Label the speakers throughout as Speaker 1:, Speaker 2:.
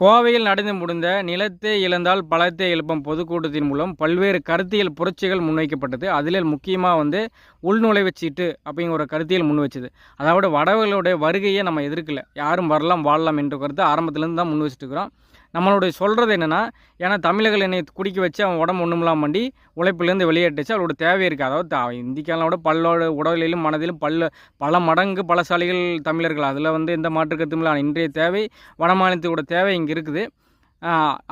Speaker 1: கோவையில் நடந்து முடிந்த நிலத்தை இழந்தால் பழத்தை எழுப்பும் பொதுக்கூட்டத்தின் மூலம் பல்வேறு கருத்தியல் புரட்சிகள் முன்வைக்கப்பட்டது. அதில் முக்கியமாக வந்து உள்நுழைவு சீட்டு அப்படிங்கிற ஒரு கருத்தியல் முன் வச்சது. அதாவது வடவர்களுடைய வருகையை நம்ம எதிர்க்கல. யாரும் வரலாம் வாழலாம் என்ற கருத்து ஆரம்பத்துலேருந்து தான் முன் வச்சுட்டு இருக்கிறோம். நம்மளுடைய சொல்கிறது என்னென்னா ஏன்னா தமிழர்கள் என்னை குடிக்க வச்சு அவன் உடம்பு ஒன்றுமில்லாம் பண்ணி உழைப்புலேருந்து வெளியேட்டுச்சு அவளோட தேவை இருக்குது அதாவது த- விட பல்லோட உடலிலும் மனதிலும் பல்ல பல மடங்கு பலசாலிகள் தமிழர்கள். அதில் வந்து எந்த மாற்று கருத்தும் இன்றைய தேவை வட மாநிலத்தோட தேவை இங்கே இருக்குது.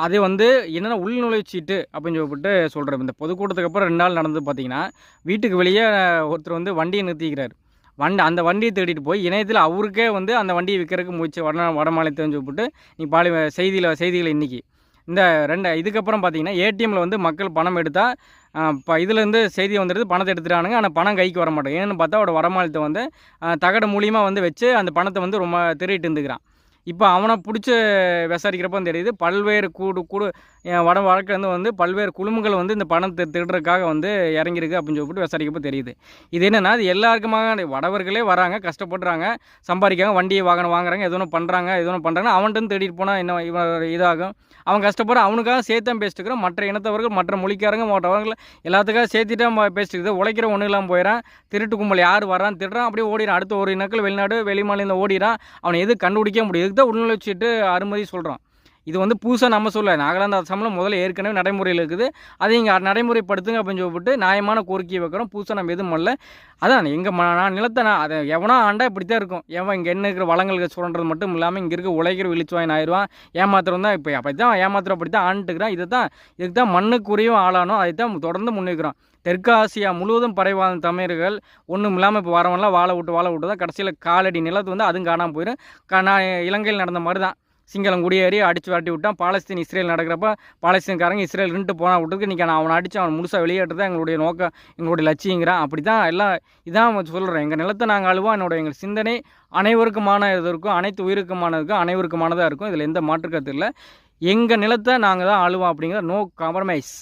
Speaker 1: அது வந்து என்னென்னா உள்நுழைச்சீட்டு அப்படின்னு சொல்லிட்டு சொல்கிறேன் இந்த பொதுக்கூட்டத்துக்கு அப்புறம் ரெண்டு நாள் நடந்து பார்த்தீங்கன்னா வீட்டுக்கு வெளியே ஒருத்தர் வந்து வண்டியை நிறுத்திக்கிறார். வண்டி அந்த வண்டியை தேடிட்டு போய் இணையத்தில் அவருக்கே வந்து அந்த வண்டியை விற்கிறதுக்கு முயற்சி வட வட மாநிலத்தைன்னு நீ பாலி செய்தியில் செய்திகள் இன்றைக்கி இந்த ரெண்டு இதுக்கப்புறம் பார்த்தீங்கன்னா ஏடிஎம்மில் வந்து மக்கள் பணம் எடுத்தால் இப்போ இதுலேருந்து செய்தி வந்துடுது பணத்தை எடுத்துட்டானுங்க ஆனால் பணம் கைக்கு வர மாட்டோம் ஏன்னு பார்த்தா அவட வடமாநிலத்தை வந்து தகடு மூலியமாக வந்து வச்சு அந்த பணத்தை வந்து ரொம்ப திருட்டு இருந்துக்கிறான். இப்போ அவனை பிடிச்சி விசாரிக்கிறப்போ தெரியுது பல்வேறு கூடு கூடு வட வழக்கிலேருந்து வந்து பல்வேறு குழுமங்கள் வந்து இந்த பணத்தை திருடுறதுக்காக வந்து இறங்கியிருக்கு அப்படின்னு சொல்லிட்டு விசாரிக்கப்போ தெரியுது. இது என்னென்னா அது எல்லாருக்குமாக வடவர்களே வராங்க கஷ்டப்படுறாங்க சம்பாதிக்காங்க வண்டியை வாகனம் வாங்குறாங்க எது ஒன்று பண்ணுறாங்க எது ஒன்று பண்ணுறாங்க அவன்கிட்ட தேடிட்டு போனால் என்ன இவன் இதாகும். அவன் கஷ்டப்படுற அவனுக்காக சேர்த்தான் பேசிட்டுக்கிறோம் மற்ற இனத்தவர்கள் மற்ற மொழிக்காரங்க மற்றவர்கள் எல்லாத்துக்காக சேர்த்துட்டு அவன் பேசிட்டு உழைக்கிற ஒன்று இல்லாமல் போயிடறான் திருட்டு கும்பல் யார் வரான் திருடுறான். அப்படியே ஓடிடான் அடுத்த ஒரு இனக்கள் வெளிநாடு வெளி மாநிலம் ஓடிறான். அவனை எது கண்டுபிடிக்க முடியாது. இதுக்கு உள்நுழைச்சிட்டு அனுமதி சொல்கிறோம் இது வந்து புதுசாக நம்ம சொல்ல நாகாலாந்து அசாமில் முதல்ல ஏற்கனவே நடைமுறையில் இருக்குது. அதை இங்கே நடைமுறைப்படுத்துங்க அப்படின்னு சொல்லிட்டு நியாயமான கோரிக்கையை வைக்கிறோம். புதுசாக நம்ம எதுவும் பண்ணல. அதான் எங்கள் ம நான் நிலத்தை நான் அதை எவனா ஆண்டா இப்படி தான் இருக்கும். எவன் இங்கே என்ன இருக்கிற வளங்களுக்கு சுரண்டுறது மட்டும் இல்லாமல் இங்கே இருக்க உழைக்கிற விழிச்சுவாயின் ஆயிடுவான் ஏமாத்திரம் தான் இப்போ அப்படி தான் ஏமாத்திரம் அப்படி தான் ஆண்டுக்கிறான். இதை தான் இதுக்கு தான் மண்ணுக்குரியும் ஆளானோ அதை தான் தொடர்ந்து முன்வைக்கிறோம். தெற்கு ஆசியா முழுவதும் பறைவாத தமிழர்கள் ஒன்றும் இல்லாமல் இப்போ வரவன்லாம் வாழை விட்டு வாழை விட்டு தான் கடைசியில் காலடி நிலத்து வந்து அதுவும் காணாமல் போயிடும் நான் இலங்கையில் நடந்த மாதிரி தான் சிங்களம் குடியேறி அடித்து விரட்டி விட்டான். பாலஸ்தீன் இஸ்ரேல் நடக்கிறப்ப பாலஸ்தீன்காரங்க இஸ்ரேல் ரெண்டு போனால் விட்டுருக்கு இன்றைக்கி நான் அவனை அடித்து அவன் முழுசாக வெளியேறது எங்களுடைய நோக்கம் எங்களுடைய லட்சியங்கிறான். அப்படி தான் எல்லாம் இதான் சொல்கிறேன் எங்கள் நிலத்தை நாங்கள் அழுவோம். என்னோட எங்கள் சிந்தனை அனைவருக்குமான இது இருக்கும். அனைத்து உயிருக்குமானதுக்கும் அனைவருக்குமானதாக இருக்கும். இதில் எந்த மாற்றுக்கத்து இல்லை. எங்கள் நிலத்தை நாங்கள் தான் அழுவோம் அப்படிங்கிற நோ காம்ப்ரமைஸ்.